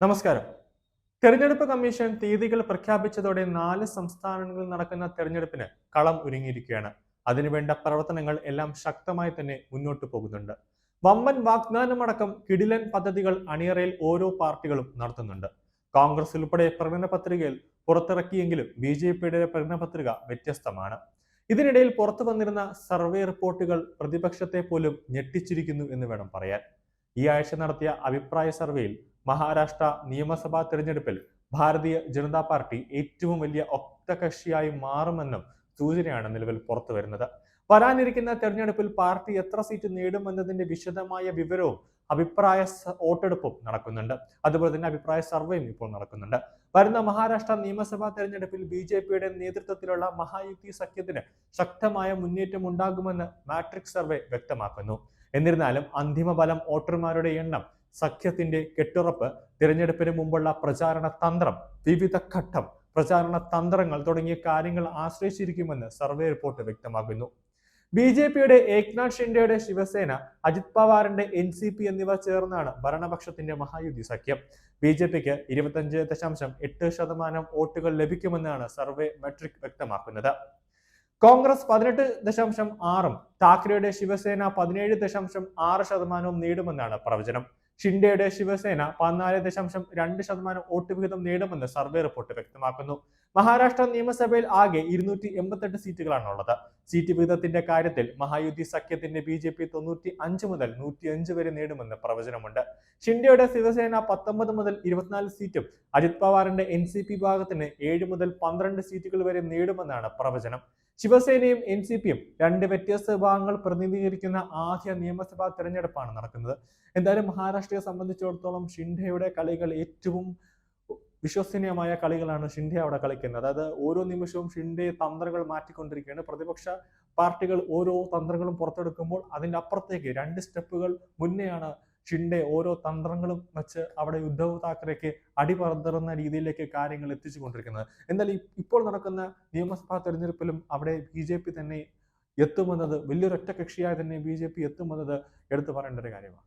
നമസ്കാരം. തെരഞ്ഞെടുപ്പ് കമ്മീഷൻ തീയതികൾ പ്രഖ്യാപിച്ചതോടെ നാല് സംസ്ഥാനങ്ങളിൽ നടക്കുന്ന തെരഞ്ഞെടുപ്പിന് കളം ഒരുങ്ങിയിരിക്കുകയാണ്. അതിനുവേണ്ട പ്രവർത്തനങ്ങൾ എല്ലാം ശക്തമായി തന്നെ മുന്നോട്ട് പോകുന്നുണ്ട്. വമ്പൻ വാഗ്ദാനമടക്കം കിടിലൻ പദ്ധതികൾ അണിയറയിൽ ഓരോ പാർട്ടികളും നടത്തുന്നുണ്ട്. കോൺഗ്രസ് ഉൾപ്പെടെ പ്രകടന പത്രികയിൽ പുറത്തിറക്കിയെങ്കിലും ബി ജെ പിയുടെ പ്രകടന പത്രിക വ്യത്യസ്തമാണ്. ഇതിനിടയിൽ പുറത്തു വന്നിരുന്ന സർവേ റിപ്പോർട്ടുകൾ പ്രതിപക്ഷത്തെ പോലും ഞെട്ടിച്ചിരിക്കുന്നു എന്ന് വേണം പറയാൻ. ഈ ആഴ്ച നടത്തിയ അഭിപ്രായ സർവേയിൽ മഹാരാഷ്ട്ര നിയമസഭാ തെരഞ്ഞെടുപ്പിൽ ഭാരതീയ ജനതാ പാർട്ടി ഏറ്റവും വലിയ ഒക്തകക്ഷിയായി മാറുമെന്നും സൂചനയാണ് നിലവിൽ പുറത്തു വരുന്നത്. വരാനിരിക്കുന്ന തെരഞ്ഞെടുപ്പിൽ പാർട്ടി എത്ര സീറ്റ് നേടുമെന്നതിന്റെ വിശദമായ വിവരവും അഭിപ്രായ വോട്ടെടുപ്പും നടക്കുന്നുണ്ട്. അതുപോലെ തന്നെ അഭിപ്രായ സർവേയും ഇപ്പോൾ നടക്കുന്നുണ്ട്. വരുന്ന മഹാരാഷ്ട്ര നിയമസഭാ തെരഞ്ഞെടുപ്പിൽ ബി ജെ പിയുടെ നേതൃത്വത്തിലുള്ള മഹായുക്തി സഖ്യത്തിന് ശക്തമായ മുന്നേറ്റം ഉണ്ടാകുമെന്ന് മാട്രിക് സർവേ വ്യക്തമാക്കുന്നു. എന്നിരുന്നാലും അന്തിമ ഫലം വോട്ടർമാരുടെ എണ്ണം സഖ്യത്തിന്റെ കെട്ടുറപ്പ് തിരഞ്ഞെടുപ്പിന് മുമ്പുള്ള പ്രചാരണ തന്ത്രം വിവിധ ഘട്ടം പ്രചാരണ തന്ത്രങ്ങൾ തുടങ്ങിയ കാര്യങ്ങൾ ആശ്രയിച്ചിരിക്കുമെന്ന് സർവേ റിപ്പോർട്ട് വ്യക്തമാക്കുന്നു. ബി ജെ പിയുടെ ഏക്നാഥ് ഷിൻഡെയുടെ ശിവസേന അജിത് പവാറിന്റെ എൻ സി പി എന്നിവ ചേർന്നാണ് ഭരണപക്ഷത്തിന്റെ മഹായുദ്ധി സഖ്യം. ബി ജെ പിക്ക് ഇരുപത്തഞ്ച് ദശാംശം എട്ട് ശതമാനം വോട്ടുകൾ ലഭിക്കുമെന്നാണ് സർവേ മെട്രിക് വ്യക്തമാക്കുന്നത്. കോൺഗ്രസ് പതിനെട്ട് ദശാംശം ആറും താക്കറെയുടെ ശിവസേന പതിനേഴ് ദശാംശം ആറ് ശതമാനവും നേടുമെന്നാണ് പ്രവചനം. ഷിൻഡെയുടെ ശിവസേന പതിനാല് ദശാംശം രണ്ട് ശതമാനം വോട്ട് വിഹിതം നേടുമെന്ന് സർവേ റിപ്പോർട്ട് വ്യക്തമാക്കുന്നു. മഹാരാഷ്ട്ര നിയമസഭയിൽ ആകെ ഇരുന്നൂറ്റി എൺപത്തെട്ട് സീറ്റുകളാണ് ഉള്ളത് സീറ്റ് വിഹിതത്തിന്റെ കാര്യത്തിൽ മഹായുദ്ധി സഖ്യത്തിന്റെ ബി ജെ പി തൊണ്ണൂറ്റി അഞ്ച് മുതൽ നൂറ്റി അഞ്ച് വരെ നേടുമെന്ന് പ്രവചനമുണ്ട്. ഷിൻഡെയുടെ ശിവസേന പത്തൊമ്പത് മുതൽ ഇരുപത്തിനാല് സീറ്റും അജിത് പവാറിന്റെ എൻ സി പി ഭാഗത്തിന് ഏഴ് മുതൽ പന്ത്രണ്ട് സീറ്റുകൾ വരെ നേടുമെന്നാണ് പ്രവചനം. ശിവസേനയും എൻ സി പിയും രണ്ട് വ്യത്യസ്ത വിഭാഗങ്ങൾ പ്രതിനിധീകരിക്കുന്ന ആദ്യ നിയമസഭാ തെരഞ്ഞെടുപ്പാണ് നടക്കുന്നത്. എന്തായാലും മഹാരാഷ്ട്രയെ സംബന്ധിച്ചിടത്തോളം ഷിൻഡെയുടെ കളികൾ ഏറ്റവും വിശ്വസനീയമായ കളികളാണ് ഷിൻഡെ അവിടെ കളിക്കുന്നത്. അതായത് ഓരോ നിമിഷവും ഷിൻഡെ തന്ത്രങ്ങൾ മാറ്റിക്കൊണ്ടിരിക്കുകയാണ്. പ്രതിപക്ഷ പാർട്ടികൾ ഓരോ തന്ത്രങ്ങളും പുറത്തെടുക്കുമ്പോൾ അതിന്റെ അപ്പുറത്തേക്ക് രണ്ട് സ്റ്റെപ്പുകൾ മുന്നെയാണ് ഷിൻഡെ ഓരോ തന്ത്രങ്ങളും വെച്ച് അവിടെ ഉദ്ധവ് താക്കറേക്ക് അടിപറന്ന രീതിയിലേക്ക് കാര്യങ്ങൾ എത്തിച്ചു കൊണ്ടിരിക്കുന്നത് എന്നാൽ ഇപ്പോൾ നടക്കുന്ന നിയമസഭാ തെരഞ്ഞെടുപ്പിലും അവിടെ ബി ജെ പി തന്നെ എത്തുമെന്നത് വലിയൊരു ഒറ്റ കക്ഷിയായി തന്നെ ബി ജെ പി എത്തുമെന്നത് എടുത്തു പറയേണ്ട ഒരു കാര്യമാണ്.